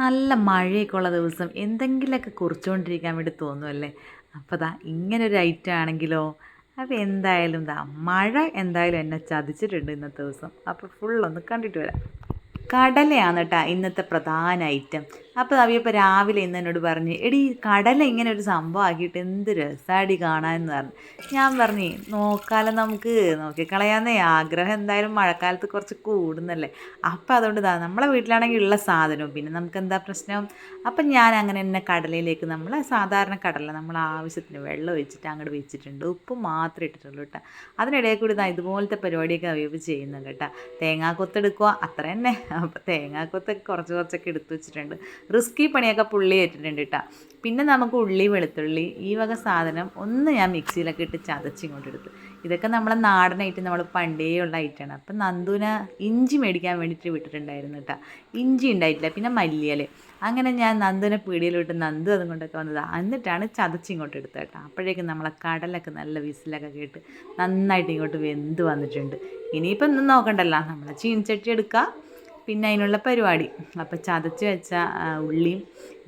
നല്ല മഴയൊക്കെ ഉള്ള ദിവസം എന്തെങ്കിലുമൊക്കെ കുറിച്ചുകൊണ്ടിരിക്കാൻ വേണ്ടി തോന്നുമല്ലേ അപ്പോൾ ദാ ഇങ്ങനെ ഒരു ഐറ്റം ആണെങ്കിലോ അപ്പോൾ എന്തായാലും ദാ മഴ എന്തായാലും എന്നെ ചതിച്ചിട്ടുണ്ട് ഇന്നത്തെ ദിവസം. അപ്പോൾ ഫുള്ളൊന്ന് കണ്ടിട്ട് വരാം. കടലയാണ് കേട്ടോ ഇന്നത്തെ പ്രധാന ഐറ്റം അപ്പോൾ അവയപ്പോൾ രാവിലെ ഇന്ന് എന്നോട് പറഞ്ഞ് എടി കടല ഇങ്ങനെ ഒരു സംഭവം ആക്കിയിട്ട് എന്ത് രസമാടി കാണാമെന്ന് പറഞ്ഞു. ഞാൻ പറഞ്ഞു നോക്കാലോ നമുക്ക് നോക്കിക്കളയാന്നേ ആഗ്രഹം എന്തായാലും മഴക്കാലത്ത് കുറച്ച് കൂടുന്നല്ലേ. അപ്പോൾ അതുകൊണ്ട് ഇതാ നമ്മളെ വീട്ടിലാണെങ്കിൽ ഉള്ള സാധനവും പിന്നെ നമുക്ക് എന്താ പ്രശ്നം? അപ്പം ഞാൻ അങ്ങനെ തന്നെ കടലയിലേക്ക് നമ്മൾ സാധാരണ കടല നമ്മൾ ആവശ്യത്തിന് വെള്ളം ഒഴിച്ചിട്ട് അങ്ങോട്ട് വെച്ചിട്ടുണ്ട്. ഉപ്പ് മാത്രമേ ഇട്ടിട്ടുള്ളൂ കേട്ടോ അതിനിടയിൽ കൂടി ഇതാ ഇതുപോലത്തെ പരിപാടിയൊക്കെ അവയവ് ചെയ്യുന്നുണ്ട് കേട്ടോ തേങ്ങാക്കൊത്തെടുക്കുക അത്ര തന്നെ. അപ്പോൾ തേങ്ങാക്കൊത്തൊക്കെ കുറച്ച് കുറച്ചൊക്കെ എടുത്തു വെച്ചിട്ടുണ്ട്. റിസ്കി പണിയൊക്കെ പുള്ളി ഏറ്റിട്ടുണ്ട് കേട്ടോ പിന്നെ നമുക്ക് ഉള്ളി വെളുത്തുള്ളി ഈ വക സാധനം ഒന്ന് ഞാൻ മിക്സിയിലൊക്കെ ഇട്ട് ചതച്ചിങ്ങോട്ട് എടുത്തു. ഇതൊക്കെ നമ്മളെ നാടനായിട്ട് നമ്മൾ പണ്ടേ ഉള്ള ഐറ്റമാണ് അപ്പം നന്ദുന ഇഞ്ചി മേടിക്കാൻ വേണ്ടിയിട്ട് വിട്ടിട്ടുണ്ടായിരുന്നു കേട്ടോ ഇഞ്ചി ഉണ്ടായിട്ടില്ല പിന്നെ മല്ലിയൽ അങ്ങനെ ഞാൻ നന്ദുവിനെ പീടിയിലോട്ട് നന്ദു അതും കൊണ്ടൊക്കെ വന്നത്. എന്നിട്ടാണ് ചതച്ചിങ്ങോട്ട് എടുത്തത് കേട്ടോ അപ്പോഴേക്കും നമ്മളെ കടലൊക്കെ നല്ല വിസിലൊക്കെ കേട്ട് നന്നായിട്ട് ഇങ്ങോട്ട് വെന്ത് വന്നിട്ടുണ്ട്. ഇനിയിപ്പം ഒന്നും നോക്കണ്ടല്ലോ. നമ്മൾ ചീനച്ചട്ടി എടുക്കുക പിന്നെ അതിനുള്ള പരിപാടി. അപ്പോൾ ചതച്ച് വെച്ച ഉള്ളിയും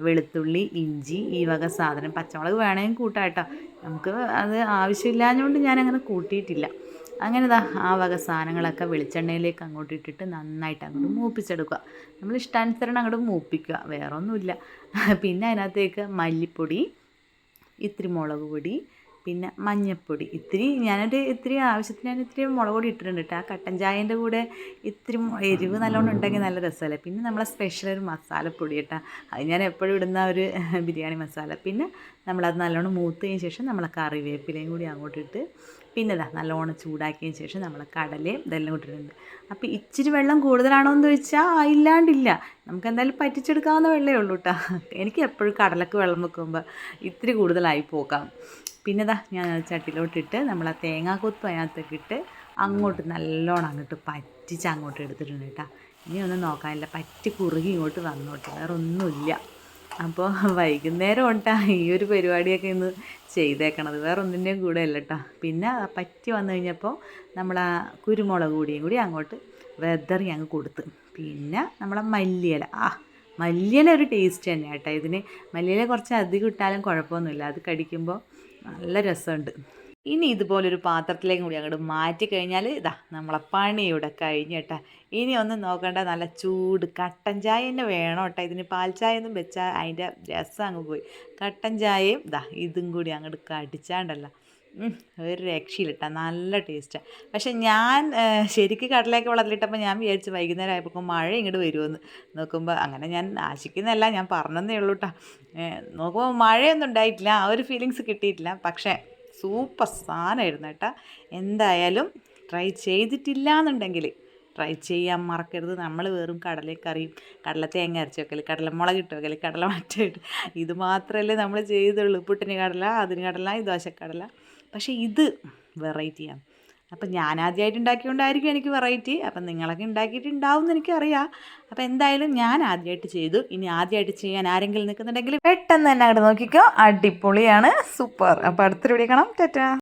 വെളുത്തുള്ളി ഇഞ്ചി ഈ വക സാധനം പച്ചമുളക് വേണമെങ്കിൽ കൂട്ടാം കേട്ടോ. നമുക്ക് അത് ആവശ്യമില്ലാഞ്ഞുകൊണ്ട് ഞാനങ്ങനെ കൂട്ടിയിട്ടില്ല. അങ്ങനെ ഇതാ ആ വക സാധനങ്ങളൊക്കെ വെളിച്ചെണ്ണയിലേക്ക് അങ്ങോട്ട് ഇട്ടിട്ട് നന്നായിട്ട് അങ്ങോട്ട് മൂപ്പിച്ചെടുക്കുക. നമ്മൾ ഇഷ്ടാനുസരണം അങ്ങോട്ട് മൂപ്പിക്കുക വേറെ ഒന്നുമില്ല പിന്നെ അതിനകത്തേക്ക് മല്ലിപ്പൊടി ഇത്തിരി മുളക് പൊടി പിന്നെ മഞ്ഞൾപ്പൊടി ഇത്തിരി ഞാനൊരു ഇത്തിരി ആവശ്യത്തിന് ഞാൻ ഇത്തിരി മുളക് പൊടി ഇട്ടിട്ടുണ്ട് കേട്ടോ ആ കട്ടൻ ചായന്റെ കൂടെ ഇത്തിരി എരിവ് നല്ലോണം ഉണ്ടെങ്കിൽ നല്ല രസമല്ലേ പിന്നെ നമ്മളെ സ്പെഷ്യൽ ഒരു മസാലപ്പൊടി കേട്ടോ അത് ഞാൻ എപ്പോഴും ഇടുന്ന ഒരു ബിരിയാണി മസാല. പിന്നെ നമ്മളത് നല്ലോണം മൂത്തതിന് ശേഷം നമ്മളെ കറിവേപ്പിലയും കൂടി അങ്ങോട്ട് ഇട്ട് പിന്നെ ഇതാ നല്ലോണം ചൂടാക്കിയതിന് ശേഷം നമ്മൾ കടലയും ഇതെല്ലാം ഇട്ടിട്ടുണ്ട്. അപ്പോൾ ഇച്ചിരി വെള്ളം കൂടുതലാണോ എന്ന് ചോദിച്ചാൽ ഇല്ലാണ്ടില്ല. നമുക്ക് എന്തായാലും പറ്റിച്ചെടുക്കാവുന്ന വെള്ളമേ ഉള്ളൂ കേട്ടോ എനിക്ക് എപ്പോഴും കടലക്ക് വെള്ളം വെക്കുമ്പോൾ ഇത്തിരി കൂടുതലായി പോകാം. പിന്നെ ഇതാ ഞാൻ ചട്ടിയിലോട്ടിട്ട് നമ്മൾ ആ തേങ്ങാക്കൊത്തും അതിനകത്തേക്ക് ഇട്ട് അങ്ങോട്ട് നല്ലോണം അങ്ങോട്ട് പറ്റിച്ച് അങ്ങോട്ട് എടുത്തിട്ടുണ്ട് കേട്ടോ. ഇനി ഒന്നും നോക്കാനില്ല. പറ്റി കുറുകി ഇങ്ങോട്ട് വന്നോട്ട് വേറെ ഒന്നുമില്ല അപ്പോൾ വൈകുന്നേരം ഉണ്ടാ? ഈ ഒരു പരിപാടിയൊക്കെ ഇന്ന് ചെയ്തേക്കണത്. വേറെ ഒന്നിന്റെയും കൂടെ അല്ല കേട്ടോ. പിന്നെ പറ്റി വന്നു കഴിഞ്ഞപ്പോൾ നമ്മൾ ആ കുരുമുളക് കൂടിയും കൂടി അങ്ങോട്ട് വെതറി അങ്ങ് കൊടുത്ത്. പിന്നെ നമ്മളെ മല്ലിയില. ആ മല്ലിയില ഒരു ടേസ്റ്റ് തന്നെ കേട്ടോ ഇതിന്. മല്ലിയില കുറച്ച് അധികം ഇട്ടാലും കുഴപ്പമൊന്നുമില്ല. അത് കടിക്കുമ്പോൾ നല്ല രസമുണ്ട്. ഇനി ഇതുപോലൊരു പാത്രത്തിലേക്കും കൂടി അങ്ങോട്ട് മാറ്റി കഴിഞ്ഞാൽ ഇതാ നമ്മളെ പണി ഇവിടെ കഴിഞ്ഞു ഇനി ഒന്നും നോക്കണ്ട നല്ല ചൂട് കട്ടൻ ചായ തന്നെ വേണം കേട്ടോ. ഇതിന് പാൽ ചായ ഒന്നും വെച്ചാൽ അതിന്റെ രസം അങ്ങ് പോയി. കട്ടൻ ചായയും ഇതാ ഇതും കൂടി അങ്ങോട്ട് കടിച്ചാണ്ടല്ലോ. ഒരു രക്ഷയിലിട്ട. നല്ല ടേസ്റ്റാണ് പക്ഷെ ഞാൻ ശരിക്കും കടലയൊക്കെ വെള്ളത്തിലിട്ടപ്പോൾ ഞാൻ വിചാരിച്ച് വൈകുന്നേരം ആയപ്പോൾ മഴ ഇങ്ങോട്ട് വരുമെന്ന് നോക്കുമ്പോൾ അങ്ങനെ ഞാൻ ആശിക്കുന്നതല്ല ഞാൻ പറഞ്ഞതേ ഉള്ളൂ കേട്ടോ നോക്കുമ്പോൾ മഴയൊന്നും ഉണ്ടായിട്ടില്ല ആ ഒരു ഫീലിങ്സ് കിട്ടിയിട്ടില്ല. പക്ഷേ സൂപ്പർ സാധനമായിരുന്നു കേട്ടോ. എന്തായാലും ട്രൈ ചെയ്തിട്ടില്ല എന്നുണ്ടെങ്കിൽ ട്രൈ ചെയ്യാൻ മറക്കരുത്. നമ്മൾ വെറും കടലക്കറിയും കടല തേങ്ങ അരച്ച് വെക്കൽ കടലമുളക് ഇട്ട് വെക്കൽ കടല മറ്റിട്ട് ഇത് മാത്രമല്ലേ നമ്മൾ ചെയ്തുള്ളൂ. പുട്ടിന് കടല അതിന് കടല ഈ ദോശക്കടല. പക്ഷേ ഇത് വെറൈറ്റിയാണ് അപ്പം ഞാനാദ്യമായിട്ട് ഉണ്ടാക്കിയോണ്ടായിരിക്കും എനിക്ക് വെറൈറ്റി. അപ്പം നിങ്ങളൊക്കെ ഉണ്ടാക്കിയിട്ടുണ്ടാവും എന്ന് എനിക്കറിയാം. അപ്പം എന്തായാലും ഞാൻ ആദ്യമായിട്ട് ചെയ്തു. ഇനി ആദ്യമായിട്ട് ചെയ്യാൻ ആരെങ്കിലും നിൽക്കുന്നുണ്ടെങ്കിൽ പെട്ടെന്ന് തന്നെ അങ്ങോട്ട് നോക്കിക്കോ. അടിപൊളിയാണ്. സൂപ്പർ. അപ്പോൾ അടുത്തൊരു വീഡിയോ കാണാം. ടാറ്റാ.